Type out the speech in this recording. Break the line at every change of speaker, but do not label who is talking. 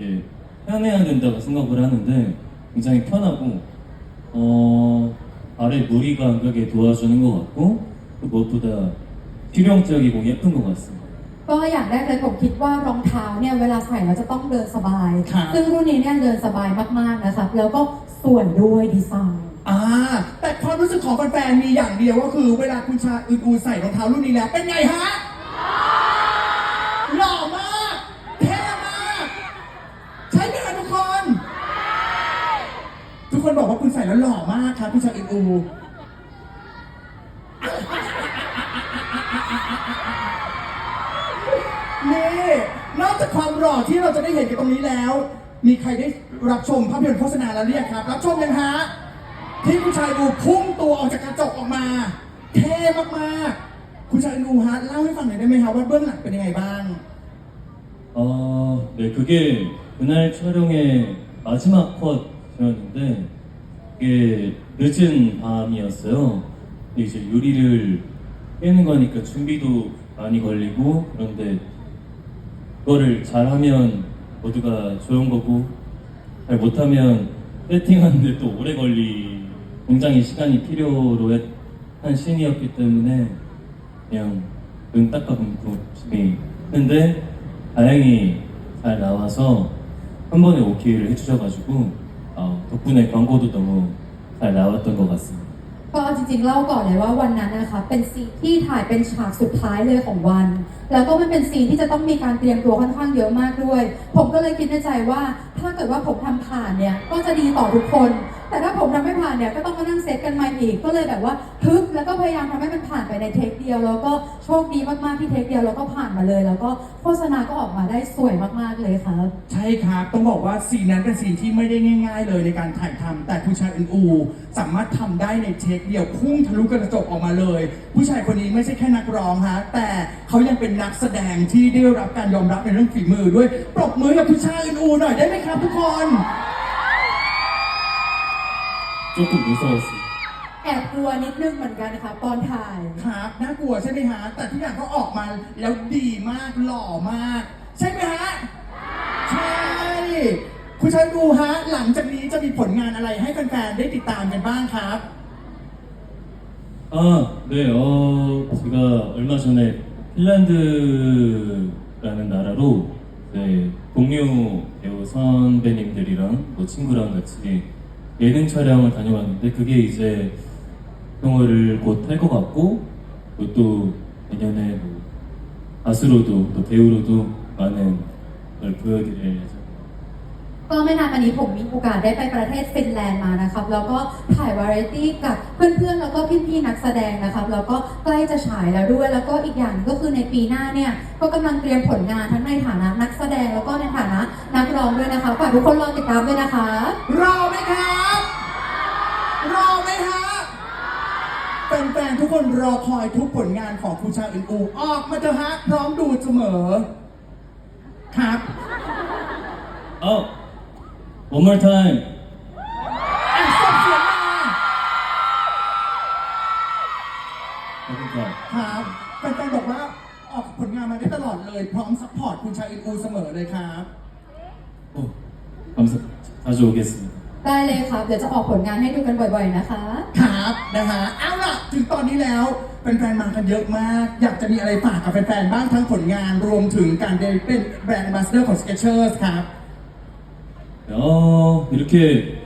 이렇게 편해야 된다고 생각을 하는데 굉장히 편하고 어 발에 무리가 안 가게 도와주는 것 같고 또 무엇보다 실용적이고 예쁜 것 같습니다.
ก็อย่างแรกเลยผมคิดว่ารองเท้าเนี่ยเวลาใส่แล้วจะต้องเดินสบาย
ครับ
ซึ่งรุ่นนี้เนี่ยเดินสบายมากๆนะครับ แล้วก็สวยด้วยดีไซน์
อ่าแต่ความรู้สึกของแฟนๆมีอย่างเดียวก็คือ เวลาคุณชาอึนอูใส่รองเท้ารุ่นนี้แล้ว เป็นไงฮะหล่อมาก ก คนบอกว่าคุณใส่แล้วหล่อมากครับคุณชาอินูนี่นอกจากความหล่อที่เราจะได้เห็นกันตรงนี้แล้ว มีใครได้รับชมภาพยนตร์โฆษณาแล้วเรียกครับ รับชมยังฮะที่คุณชายอูพุ่งตัวออกจากกระจกออกมาเท่มากๆ คุณชายอูฮะเล่าให้ฟังหน่อยได้ไหมครับว่าเบื้องหลังเป็นยังไงบ้าง
เออเด็ก, 네, 그게 그날 촬영의 마지막 컷 이었는데, 그게 늦은 밤이었어요. 근데 이제 유리를 깨는 거니까 준비도 많이 걸리고, 그런데 그거를 잘하면 모두가 좋은 거고, 잘 못하면 세팅하는데 또 오래 걸리, 굉장히 시간이 필요로 했- 한 씬이었기 때문에, 그냥 눈 닦아보고 열심히 했는데 다행히 잘 나와서 한 번에 오케이를 해주셔가지고 어, 덕분에 광고도 너무 잘 나왔던 것 같습니다.
ก็จริงๆเล่าก่อนเลยว่าวันนั้นนะคะเป็นซีนที่ถ่ายเป็นฉากสุดท้ายเลยของวัน แล้วก็มันเป็นซีนที่จะต้องมีการเตรียมตัวค่อนข้างเยอะมากด้วย ผมก็เลยคิดในใจว่า ถ้าเกิดว่าผมทำผ่านเนี่ยก็จะดีต่อทุกคน แต่ถ้าผมทำไม่ผ่านเนี่ยก็ต้องมานั่งเซตกันใหม่อีก ก็เลยแบบว่าฮึบแล้วก็พยายามทำให้มันผ่านไปในเทคเดียว แล้วก็โชคดีมากๆที่เทคเดียวแล้วก็ผ่านมาเลย แล้วก็โฆษณาก็ออกมาได้สวยมากๆเลยค่ะ
ใช่ครับต้องบอกว่าซีนั้นเป็นซีที่ไม่ได้ง่าย ๆ เลยในการถ่ายทำแต่ผู้ชายอึนอูสามารถทำได้ในเทคเดียวพุ่งทะลุกระจกออกมาเลย ผู้ชายคนนี้ไม่ใช่แค่นักร้องฮะแต่เขายังเป็นนักแสดงที่ได้รับการยอมรับในเรื่องฝีมือด้วยปรบมือกับผู้ชายอึนอูหน่อยได้ไหมครทุกคน
조금 무서웠어요.
แอบกลัวนิดนึงเหมือนกันนะคะตอนถ่าย
ครับน่ากลัวใช่ไหมฮะ แต่ทุกอย่างก็ออกมาแล้วดีมากหล่อมาก ใช่ไหมฮะ ใช่ คุณชายดูฮะ หลังจากนี้จะมีผลงานอะไรให้แฟนๆได้ติดตามกันบ้างครับ
아, 네, 어, 제가 얼마 전에 핀란드라는 나라로 네, 동료 배우 선배님들이랑 뭐 친구랑 같이 예능 촬영을 다녀왔는데 그게 이제 영화를 곧 할 것 같고 그리고 또 내년에 뭐 가수로도 또 배우로도 많은 걸 보여드릴 예정입니다.
ก็ไม่นานมานี้ผมมีโอกาสได้ไปประเทศฟินแลนด์มานะครับ แล้วก็ถ่ายวาไรตี้กับเพื่อนๆ แล้วก็พี่ๆ นักแสดงนะครับ แล้วก็ใกล้จะฉายแล้วด้วย แล้วก็อีกอย่างก็คือในปีหน้าเนี่ย ก็กำลังเตรียมผลงานทั้งในฐานะนักแสดงแล้วก็ในฐานะนักร้องด้วยนะคะฝากทุกคนรอติดตามด้วยนะคะ
รอไหมครับรอไหมฮะแฟนๆ ทุกคนรอคอยทุกผลงานของคุณชายอึนอูออกมาเถอะฮะพร้อมดูเสมอครับ
어, one more time.
อ่ะส่งเสียงมา
감사합니다.
ครับแฟนๆบอกว่าออกผลงานมาได้ตลอดเลย พร้อมซัพพอร์ตคุณชายอึนอูเสมอเลยครับ
어, 감사, 자주 오겠습니다.
ได้เลยครับ เดี๋ยวจะออกผลงานให้ดูกันบ่อยๆ นะคะ
ครับนะฮะเอาล่ะ ถึงตอนนี้แล้วแฟนๆมากันเยอะมาก อยากจะมีอะไรฝากกับแฟนๆบ้างทั้งผลงานรวมถึงการได้เป็นแบรนด์มาสเตอร์ของ Skechers ครับ
어, 이렇게